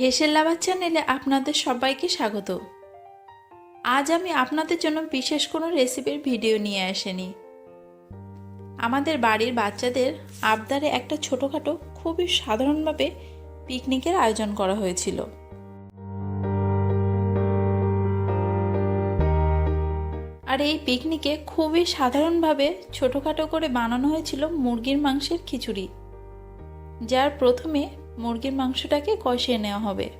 হেসেল লাভার চ্যানেলে আপনাদের সবাইকে স্বাগত। আজ আমি আপনাদের জন্য বিশেষ কোনো রেসিপির ভিডিও নিয়ে আসেনি। আমাদের বাড়ির বাচ্চাদের আবদারে একটা ছোটোখাটো, খুবই সাধারণভাবে পিকনিকের আয়োজন করা হয়েছিল। আর এই পিকনিকে খুবই সাধারণভাবে ছোটোখাটো করে বানানো হয়েছিল মুরগির মাংসের খিচুড়ি, যার প্রথমে মুরগির মাংসটাকে কষিয়ে নেওয়া হবে।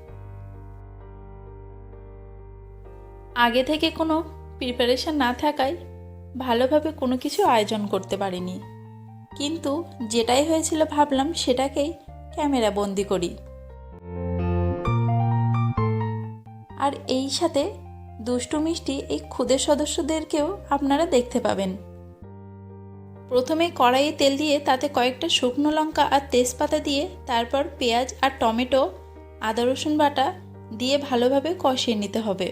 আগে থেকে কোনো প্রিপারেশন না থাকায় ভালোভাবে কোনো কিছু আয়োজন করতে পারিনি। কিন্তু যেটাই হয়েছিল ভাবলাম সেটাকেই ক্যামেরা বন্দি করি। আর এই সাথে দুষ্টু মিষ্টি এই ক্ষুদের সদস্যদেরকেও আপনারা দেখতে পাবেন। প্রথমে কড়াইয়ে তেল দিয়ে তাতে কয়েকটা শুকনো লঙ্কা আর তেজপাতা দিয়ে তারপর পেঁয়াজ আর টমেটো, আদা রসুন বাটা দিয়ে ভালোভাবে কষিয়ে নিতে হবে।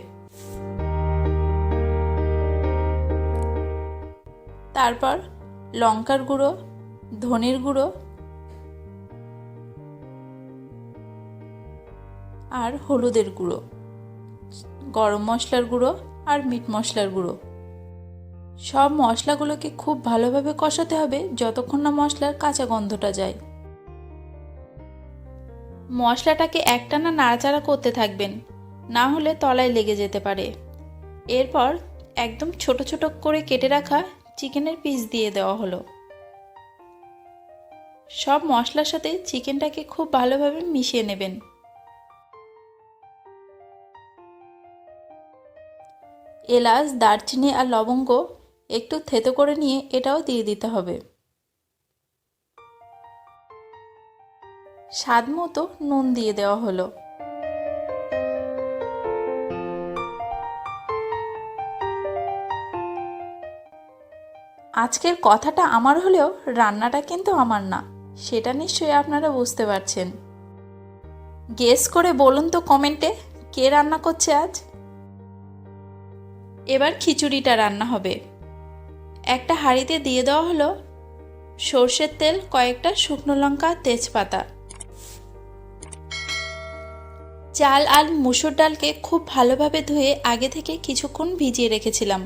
তারপর লঙ্কার গুঁড়ো, ধনের গুঁড়ো আর হলুদের গুঁড়ো, গরম মশলার গুঁড়ো আর মিট মশলার গুঁড়ো। সব মশলাগুলোকে খুব ভালোভাবে কষাতে হবে যতক্ষণ না মশলার কাঁচা গন্ধটা যায়। মশলাটাকে একটানা নাড়াচাড়া করতে থাকবেন, না হলে তলায় লেগে যেতে পারে। এরপর একদম ছোট ছোট করে কেটে রাখা চিকেনের পিস দিয়ে দেওয়া হলো। সব মশলার সাথে চিকেনটাকে খুব ভালোভাবে মিশিয়ে নেবেন। এলাচ, দারচিনি আর লবঙ্গ একটু থেতো করে নিয়ে এটাও দিয়ে দিতে হবে। স্বাদ মতো নুন দিয়ে দেওয়া হলো। আজকের কথাটা আমার হলেও রান্নাটা কিন্তু আমার না, সেটা নিশ্চয়ই আপনারা বুঝতে পারছেন। গেস করে বলুন তো কমেন্টে, কে রান্না করছে আজ? এবার খিচুড়িটা রান্না হবে। একটা হাঁড়িতে দিয়ে দেওয়া হলো সর্ষের তেল, কয়েকটা শুকনো লঙ্কা, তেজপাতা। চাল আর মুসুর ডালকে খুব ভালোভাবে ধুয়ে আগে থেকে কিছুক্ষণ ভিজিয়ে রেখেছিলাম।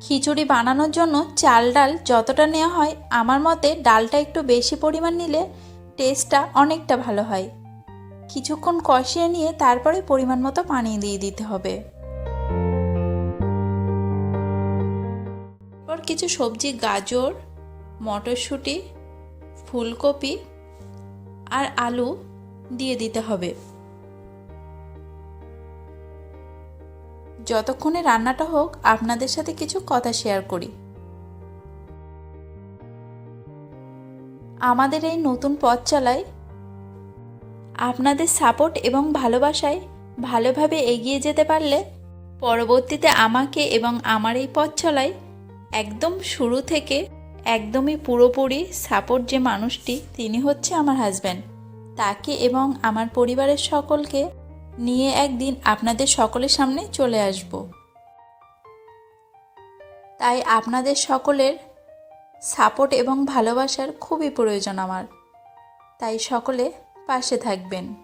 খিচুড়ি বানানোর জন্য চাল ডাল যতটা নেওয়া হয়, আমার মতে ডালটা একটু বেশি পরিমাণ নিলে টেস্টটা অনেকটা ভালো হয়। কিছুক্ষণ কষিয়ে নিয়ে তারপরে পরিমাণ মতো পানি দিয়ে দিতে হবে। এরপর কিছু সবজি, গাজর, মটরশুঁটি, ফুলকপি আর আলু দিয়ে দিতে হবে। যতক্ষণে রান্নাটা হোক, আপনাদের সাথে কিছু কথা শেয়ার করি। আমাদের এই নতুন পথ চালায় আপনাদের সাপোর্ট এবং ভালোবাসায় ভালোভাবে এগিয়ে যেতে পারলে পরবর্তীতে আমাকে এবং আমার এই পথ চলায় একদম শুরু থেকে একদমই পুরোপুরি সাপোর্ট যে মানুষটি, তিনি হচ্ছে আমার হাজব্যান্ড তাকে এবং আমার পরিবারের সকলকে নিয়ে একদিন আপনাদের সকলের সামনে চলে আসব। তাই আপনাদের সকলের সাপোর্ট এবং ভালোবাসার খুবই প্রয়োজন আমার। তাই সকলে পাশে থাকবেন।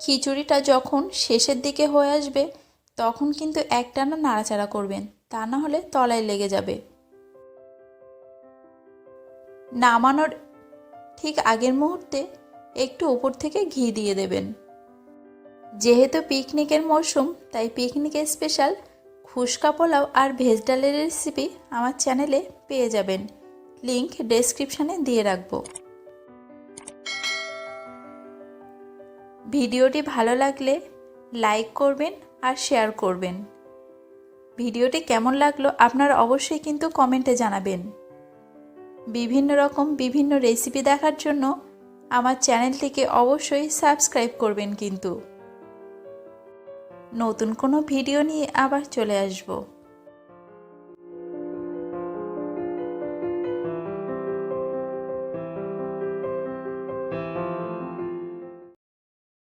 খিচুড়িটা যখন শেষের দিকে হয়ে আসবে, তখন কিন্তু একটানা নাড়াচাড়া করবেন, তা না হলে তলায় লেগে যাবে। নামানোর ঠিক আগের মুহূর্তে একটু উপর থেকে ঘি দিয়ে দেবেন। যেহেতু পিকনিকের মরশুম, তাই পিকনিকের স্পেশাল খুশকা পোলাও আর ভেজ ডালের রেসিপি আমার চ্যানেলে পেয়ে যাবেন। লিংক ডেসক্রিপশানে দিয়ে রাখব। ভিডিওটি ভালো লাগলে লাইক করবেন আর শেয়ার করবেন। ভিডিওটি কেমন লাগল আপনারা অবশ্যই কিন্তু কমেন্টে জানাবেন। বিভিন্ন রকম বিভিন্ন রেসিপি দেখার জন্য আমার চ্যানেলটিকে অবশ্যই সাবস্ক্রাইব করবেন কিন্তু। নতুন কোনো ভিডিও নিয়ে আবার চলে আসব।